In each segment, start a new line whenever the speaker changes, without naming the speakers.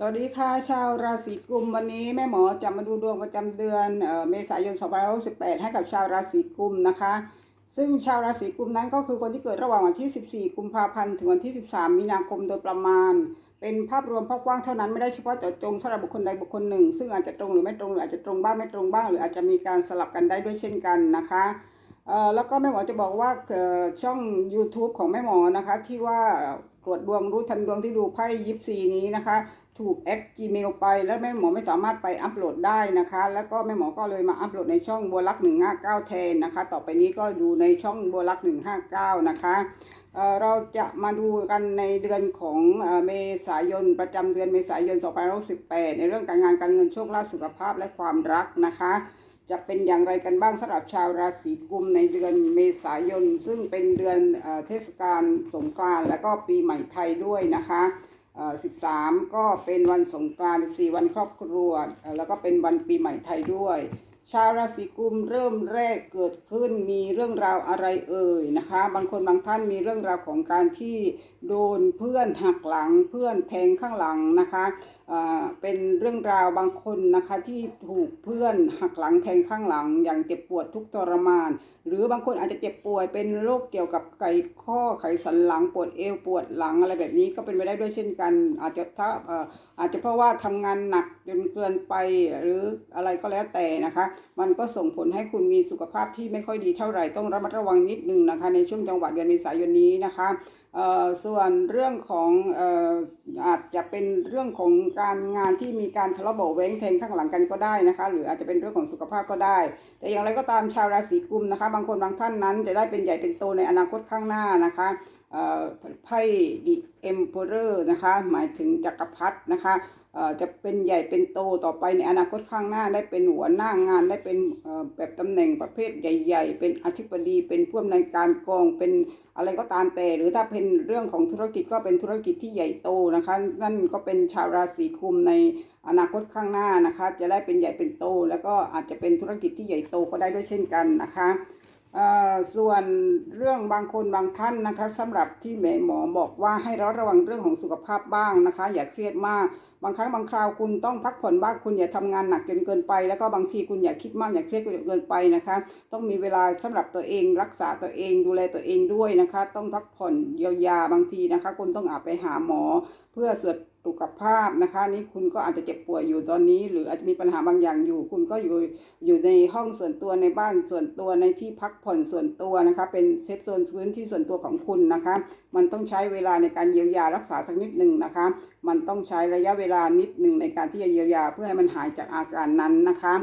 สวัสดีค่ะชาวราศีกุมวันนี้แม่หมอจะมาดูดวงประจำเดือนเออเมษายน2568 ให้กับชาวราศีกุมนะคะ ซึ่งชาวราศีกุมนั้นก็คือคนที่เกิดระหว่างวันที่ 14 กุมภาพันธ์ถึงวันที่ 13 มีนาคมโดยประมาณ เป็นภาพรวมภาพกว้างเท่านั้นไม่ได้เฉพาะเจาะจงสำหรับบุคคลใดบุคคลหนึ่ง ซึ่งอาจจะตรงหรือไม่ตรงหรืออาจจะตรงบ้างไม่ตรงบ้าง หรืออาจจะมีการสลับกันได้ด้วยเช่นกันนะคะแล้วก็แม่หมอจะบอกว่าช่อง YouTube ของแม่หมอนะคะที่ว่าตรวจดวงรู้ทันดวงที่ดูไพ่ยิปซีนี้นะคะ ถูกแอค Gmail ไป แล้วแม่หมอไม่สามารถไปอัปโหลดได้นะคะ แล้วก็แม่หมอก็เลยมาอัปโหลดในช่องบัวลักษณ์159แทนนะคะ ต่อไปนี้ก็ดูในช่องบัวลักษณ์159นะคะเเราจะมาดูกันในเดือนของเอเมษายนประจำเดือนเมษายน2568ในเรื่องการงานการเงินโชคลาภสุขภาพและความรักนะคะ จะเป็นอย่างไรกันบ้างสำหรับชาวราศีกุมในเดือนเมษายน ซึ่งเป็นเดือนเอเทศกาลสงกรานต์และก็ปีใหม่ไทยด้วยนะคะ 13 ก็เป็นวันสงกรานต์14 วันครอบครัว แล้วก็เป็นวันปีใหม่ไทยด้วย ชาวราศีกุมเริ่มแรกเกิดขึ้นมีเรื่องราวอะไรเอ่ยนะคะ บางคนบางท่านมีเรื่องราวของการที่โดนเพื่อนหักหลังเพื่อนแทงข้างหลังนะคะ เป็นเรื่องราวบางคนนะคะที่ถูกเพื่อนหักหลังแทงข้างหลัง อย่างเจ็บปวดทุกข์ทรมาน หรือบางคนอาจจะเจ็บป่วยเป็นโรคเกี่ยวกับไขข้อไขสันหลังปวดเอวปวดหลังอะไรแบบนี้ก็เป็นไปได้ด้วยเช่นกัน อาจจะถ้าอาจจะเพราะว่าทำงานหนักจนเกินไปหรืออะไรก็แล้วแต่นะคะ มันก็ส่งผลให้คุณมีสุขภาพที่ไม่ค่อยดีเท่าไหร่ต้องระมัดระวังนิดนึงนะคะ ในช่วงจังหวะเดือนเมษายนนี้นะคะ ส่วนเรื่องของออาจจะเป็นเรื่องของการงานที่มีการทะเลาะเบาะแว้งแทงข้างหลังกันก็ได้นะคะ หรืออาจจะเป็นเรื่องของสุขภาพก็ได้ แต่อย่างไรก็ตามชาวราศีกุมนะคะ บางคนบางท่านนั้นจะได้เป็นใหญ่เป็นโตในอนาคตข้างหน้านะคะไพ่ดิเอ็มโพเรอร์นะคะ หมายถึงจักรพรรดินะคะ จะเป็นใหญ่เป็นโตต่อไปในอนาคตข้างหน้าได้เป็นหัวหน้างานได้เป็นแบบตำแหน่งประเภทใหญ่ ๆ เป็นอธิบดี เป็นผู้อำนวยการกองเป็นอะไรก็ตามแต่ หรือถ้าเป็นเรื่องของธุรกิจก็เป็นธุรกิจที่ใหญ่โตนะคะ นั่นก็เป็นชาวราศีกุมในอนาคตข้างหน้านะคะ จะได้เป็นใหญ่เป็นโต แล้วก็อาจจะเป็นธุรกิจที่ใหญ่โตก็ได้ด้วยเช่นกันนะคะ ส่วนเรื่องบางคนบางท่านนะคะสำหรับที่แม่หมอบอกว่าให้ระมัดระวังเรื่องของสุขภาพบ้างนะคะ อย่าเครียดมาก บางครั้งบางคราวคุณต้องพักผ่อนบ้างคุณอย่าทำงานหนักจนเกินไป แล้วก็บางทีคุณอย่าคิดมากอย่าเครียดจนเกินไปนะคะ ต้องมีเวลาสำหรับตัวเองรักษาตัวเองดูแลตัวเองด้วยนะคะ ต้องพักผ่อนเยียวยาบางทีนะคะ คุณต้องอาจไปหาหมอ เพื่อเสริม สุขภาพนะคะนี่คุณก็อาจจะเจ็บป่วยอยู่ตอนนี้ หรืออาจจะมีปัญหาบางอย่างอยู่ คุณก็อยู่อยู่ในห้องส่วนตัวในบ้านส่วนตัวในที่พักผ่อนส่วนตัวนะคะ เป็นเซฟโซนพื้นที่ส่วนตัวของคุณนะคะ มันต้องใช้เวลาในการเยียวยารักษาสักนิดหนึ่งนะคะ มันต้องใช้ระยะเวลานิดหนึ่งในการที่จะเยียวยาเพื่อให้มันหายจากอาการนั้นนะคะ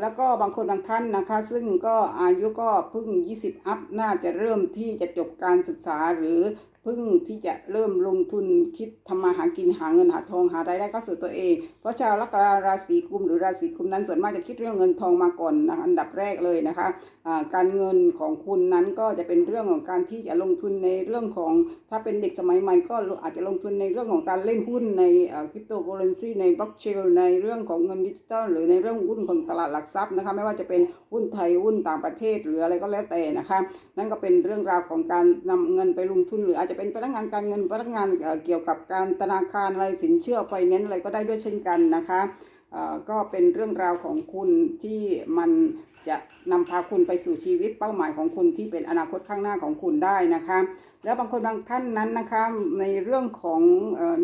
แล้วก็บางคนบางท่านนะคะ ซึ่งก็อายุก็เพิ่ง 20 อัพน่าจะเริ่มที่จะจบการศึกษาหรือเพิ่งที่จะเริ่มลงทุนคิดทำมาหากินหาเงินหาทองหารายได้เข้าสู่ตัวเอง เพราะชาวลัคนาราศีกุมหรือราศีกุมนั้นส่วนมากจะคิดเรื่องเงินทองมาก่อนนะอันดับแรกเลยนะคะอ่าการเงินของคุณนั้นก็จะเป็นเรื่องของการที่จะลงทุนในเรื่องของถ้าเป็นเด็กสมัยใหม่ก็อาจจะลงทุนในเรื่องของการเล่นหุ้นในคริปโตเคอเรนซีในบล็อกเชนในเรื่องของเงินดิจิตอลหรือในเรื่องหุ้นของตลาดหลักทรัพย์นะคะไม่ว่าจะเป็นหุ้นไทยหุ้นต่างประเทศหรืออะไรก็แล้วแต่นะคะนั่นก็เป็นเรื่องราวของการนำเงินไปลงทุนหรืออาจจะเป็นพนักงานการเงินพนักงานเเกี่ยวกับการธนาคารอะไรสินเชื่อไฟแนนซ์อะไรก็ได้ด้วยเช่นกันนะคะก็เป็นเรื่องราวของคุณที่มัน จะนำพาคุณไปสู่ชีวิตเป้าหมายของคุณที่เป็นอนาคตข้างหน้าของคุณได้นะคะ แล้วบางคนบางท่านนั้นนะคะในเรื่องของ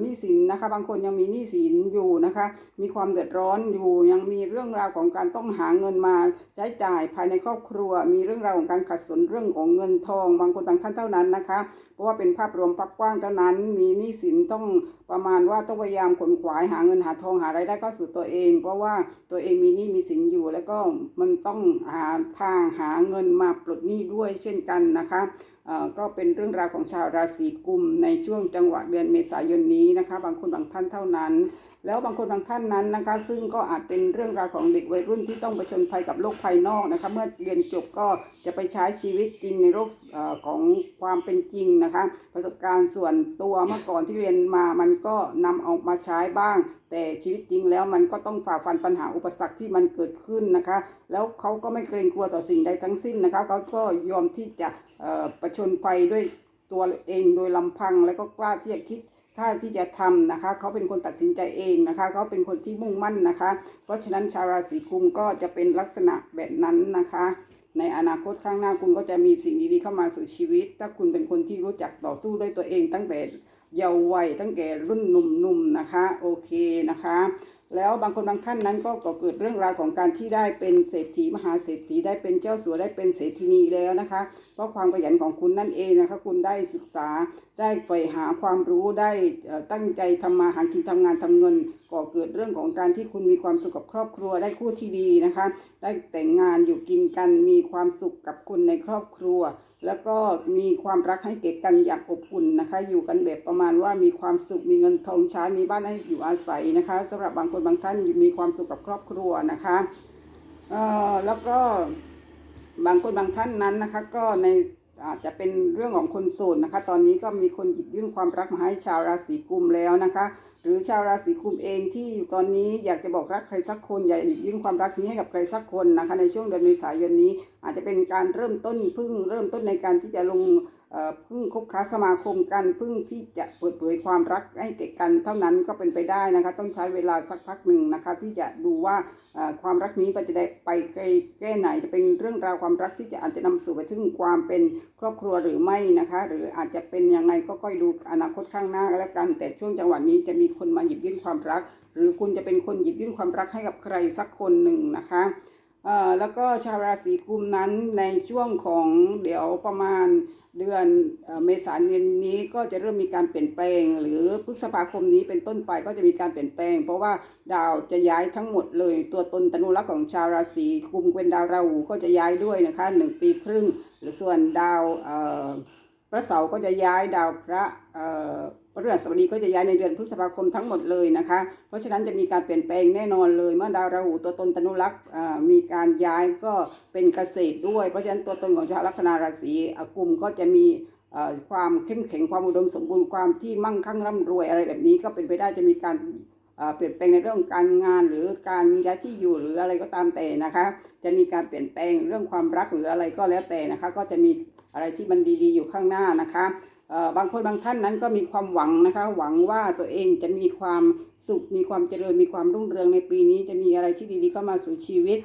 หนี้สินนะคะ บางคนยังมีหนี้สินอยู่นะคะ มีความเดือดร้อนอยู่ยังมีเรื่องราวของการต้องหาเงินมาใช้จ่ายภายในครอบครัว มีเรื่องราวของการขัดสนเรื่องของเงินทอง บางคนบางท่านเท่านั้นนะคะ เพราะว่าเป็นภาพรวมปักกว้างเท่านั้น มีหนี้สินต้องประมาณว่าต้องพยายามขนขวายหาเงินหาทองหารายได้เข้าสู่ตัวเอง เพราะว่าตัวเองมีหนี้มีสินอยู่แล้วก็มันต้องหาทางหาเงินมาปลดหนี้ด้วยเช่นกันนะคะ ก็เป็นเรื่องราวของชาวราศีกุมในช่วงจังหวะเดือนเมษายนนี้นะคะ บางคนบางท่านเท่านั้น แล้วบางคนบางท่านนั้นนะคะ ซึ่งก็อาจเป็นเรื่องราวของเด็กวัยรุ่นที่ต้องเผชิญภัยกับโลกภายนอกนะคะ เมื่อเรียนจบก็จะไปใช้ชีวิตจริงในโลกอของความเป็นจริงนะคะ ประสบการณ์ส่วนตัวเมื่อก่อนที่เรียนมามันก็นำเออกมาใช้บ้าง แต่ชีวิตจริงแล้วมันก็ต้องฝ่าฟันปัญหาอุปสรรคที่มันเกิดขึ้นนะคะ แล้วเขาก็ไม่เกรงกลัวต่อสิ่งใดทั้งสิ้นนะคะเขาก็ยอมที่จะเอ่อปชนภัยด้วยตัวเองโดยลำพัง แล้วก็กล้าที่จะคิดถ้าที่จะทำนะคะ เขาเป็นคนตัดสินใจเองนะคะ เขาเป็นคนที่มุ่งมั่นนะคะ เพราะฉะนั้นชาวราศีกุมก็จะเป็นลักษณะแบบนั้นนะคะในอนาคตข้างหน้าคุณก็จะมีสิ่งดีๆเข้ามาสู่ชีวิต ถ้าคุณเป็นคนที่รู้จักต่อสู้ด้วยตัวเองตั้งแต่เยาว์วัยตั้งแต่รุ่นหนุ่มๆนะคะ โอเคนะคะ แล้วบางคนบางท่านนั้นก็ก่อเกิดเรื่องราวของการที่ได้เป็นเศรษฐีมหาเศรษฐีได้เป็นเจ้าสัวได้เป็นเศรษฐินีแล้วนะคะ เพราะความขยันของคุณนั่นเองนะคะ คุณได้ศึกษาได้ใฝ่หาความรู้ได้ตั้งใจทำมาหากินทำงานทำเงินก่อเกิดเรื่องของการที่คุณมีความสุขกับครอบครัวได้คู่ที่ดีนะคะ ได้แต่งงานอยู่กินกันมีความสุขกับคนในครอบครัว แล้วก็มีความรักให้เก็กันอย่างอบอุ่นนะคะ อยู่กันแบบประมาณว่ามีความสุขมีเงินทองใช้มีบ้านให้อยู่อาศัยนะคะสำหรับบางคนบางท่านมีความสุขกับครอบครัวนะคะเอ่อแล้วก็บางคนบางท่านนั้นนะคะ ก็ในอาจจะเป็นเรื่องของคนโสดนะคะ ตอนนี้ก็มีคนหยิบยื่นความรักมาให้ชาวราศีกุมแล้วนะคะ หรือชาวราศีกุมเองที่ตอนนี้อยากจะบอกรักใครสักคนอยากยิบยื่นความรักนี้ให้กับใครสักคนนะคะในช่วงเดือนเมษายนนี้อาจจะเป็นการเริ่มต้นเพึ่งเริ่มต้นในการที่จะลง เพึ่งคบค้าสมาคมกันเพึ่งที่จะเปิดเผยความรักให้แก่กันเท่านั้นก็เป็นไปได้นะคะ ต้องใช้เวลาสักพักหนึ่งนะคะ ที่จะดูว่าความรักนี้มันจะได้ไปไกลแค่ไหนจะเป็นเรื่องราวความรักที่จะอาจจะนำสู่ไปถึงความเป็นครอบครัวหรือไม่นะคะ หรืออาจจะเป็นยังไงก็ค่อยดูอนาคตข้างหน้าแล้วกัน แต่ช่วงจังหวะนี้จะมีคนมาหยิบยื่นความรัก หรือคุณจะเป็นคนหยิบยื่นความรักให้กับใครสักคนหนึ่งนะคะ แล้วก็ชาวราศีกุมนั้นในช่วงของเดี๋ยวประมาณเดือนเมษายนนี้ก็จะเริ่มมีการเปลี่ยนแปลง หรือพฤษภาคมนี้เป็นต้นไปก็จะมีการเปลี่ยนแปลง เพราะว่าดาวจะย้ายทั้งหมดเลย ตัวตนตนุรักษ์ของชาวราศีกุมเป็นดาวราหูก็จะย้ายด้วยนะคะหนึ่งปีครึ่ง หรือส่วนดาวพระเสาร์ก็จะย้ายดาวพระ พระฤหัสบดีก็จะย้ายในเดือนพฤษภาคมทั้งหมดเลยนะคะ เพราะฉะนั้นจะมีการเปลี่ยนแปลงแน่นอนเลย เมื่อดาวราหูตัวตนตนุรักษ์มีการย้ายก็เป็นเกษตรด้วย เพราะฉะนั้นตัวตนของชาวลัคนาราศีอกลุ่มก็จะมีความเข้มแข็งความอุดมสมบูรณ์ความที่มั่งคั่งร่ำรวยอะไรแบบนี้ก็เป็นไปได้จะมีการเปลี่ยนแปลงในเรื่องการงานหรือการย้ายที่อยู่หรืออะไรก็ตามแต่นะคะ จะมีการเปลี่ยนแปลงเรื่องความรักหรืออะไรก็แล้วแต่นะคะ ก็จะมีอะไรที่มันดีๆอยู่ข้างหน้านะคะ บางคนบางท่านนั้นก็มีความหวังนะคะ หวังว่าตัวเองจะมีความสุข มีความเจริญ มีความรุ่งเรืองในปีนี้ จะมีอะไรที่ดีๆเข้ามาสู่ชีวิต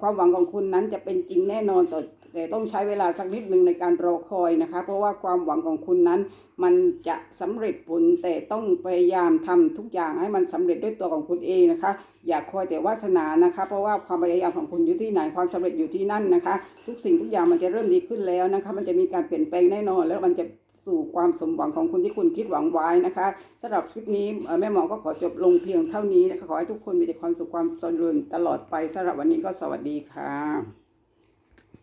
ความหวังของคุณนั้นจะเป็นจริงแน่นอนต่แต่ต้องใช้เวลาสักนิดหนึ่งในการรอคอยนะคะ เพราะว่าความหวังของคุณนั้น มันจะสำเร็จผลแต่ต้องพยายามทำทุกอย่างให้มันสำเร็จด้วยตัวของคุณเองนะคะ อย่าคอยแต่วาสนานะคะ เพราะว่าความพยายามของคุณอยู่ที่ไหนความสำเร็จอยู่ที่นั่นนะคะ ทุกสิ่งทุกอย่างมันจะเริ่มดีขึ้นแล้วนะคะ มันจะมีการเปลี่ยนแปลงแน่นอน แล้วมันจะ สู่ความสมหวังของคุณที่คุณคิดหวังไว้นะคะสำหรับคลิปนี้แม่หมอก็ขอจบลงเพียงเท่านี้นะคะขอให้ทุกคนมีแต่ความสุขความสำเร็จตลอดไปสำหรับวันนี้ก็สวัสดีค่ะ